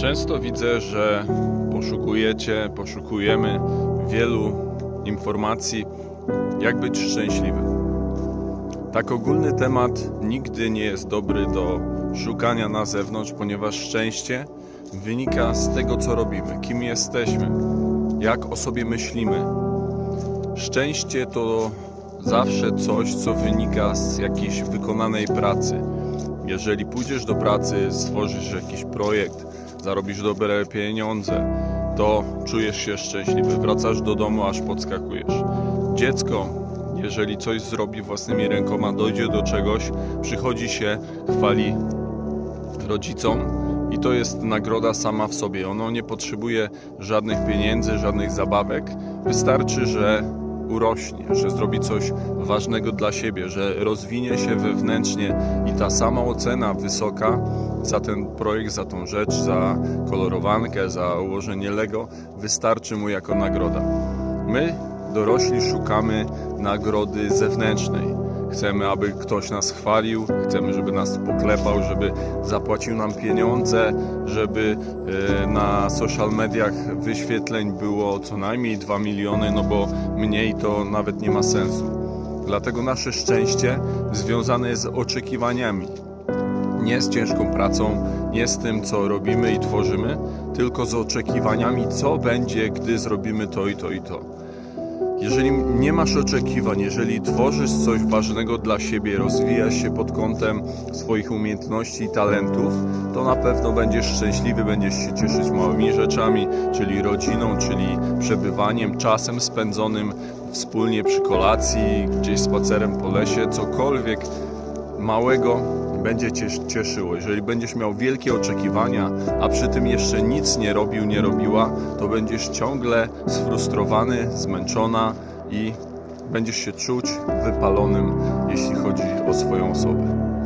Często widzę, że poszukujecie, poszukujemy wielu informacji, jak być szczęśliwy. Tak ogólny temat nigdy nie jest dobry do szukania na zewnątrz, ponieważ szczęście wynika z tego, co robimy, kim jesteśmy, jak o sobie myślimy. Szczęście to zawsze coś, co wynika z jakiejś wykonanej pracy. Jeżeli pójdziesz do pracy, stworzysz jakiś projekt, zarobisz dobre pieniądze, to czujesz się szczęśliwy. Wracasz do domu, aż podskakujesz. Dziecko, jeżeli coś zrobi własnymi rękoma, dojdzie do czegoś, przychodzi się, chwali rodzicom i to jest nagroda sama w sobie. Ono nie potrzebuje żadnych pieniędzy, żadnych zabawek. Wystarczy, że urośnie, że zrobi coś ważnego dla siebie, że rozwinie się wewnętrznie i ta sama ocena wysoka za ten projekt, za tą rzecz, za kolorowankę, za ułożenie Lego wystarczy mu jako nagroda. My, dorośli, szukamy nagrody zewnętrznej. Chcemy, aby ktoś nas chwalił, chcemy, żeby nas poklepał, żeby zapłacił nam pieniądze, żeby e, na social mediach wyświetleń było co najmniej 2 miliony, no bo mniej to nawet nie ma sensu. Dlatego nasze szczęście związane jest z oczekiwaniami. Nie z ciężką pracą, nie z tym, co robimy i tworzymy, tylko z oczekiwaniami, co będzie, gdy zrobimy to i to i to. Jeżeli nie masz oczekiwań, jeżeli tworzysz coś ważnego dla siebie, rozwijasz się pod kątem swoich umiejętności i talentów, to na pewno będziesz szczęśliwy, będziesz się cieszyć małymi rzeczami, czyli rodziną, czyli przebywaniem, czasem spędzonym wspólnie przy kolacji, gdzieś spacerem po lesie, cokolwiek małego będzie cię cieszyło. Jeżeli będziesz miał wielkie oczekiwania, a przy tym jeszcze nic nie robił, nie robiła, to będziesz ciągle sfrustrowany, zmęczona i będziesz się czuć wypalonym, jeśli chodzi o swoją osobę.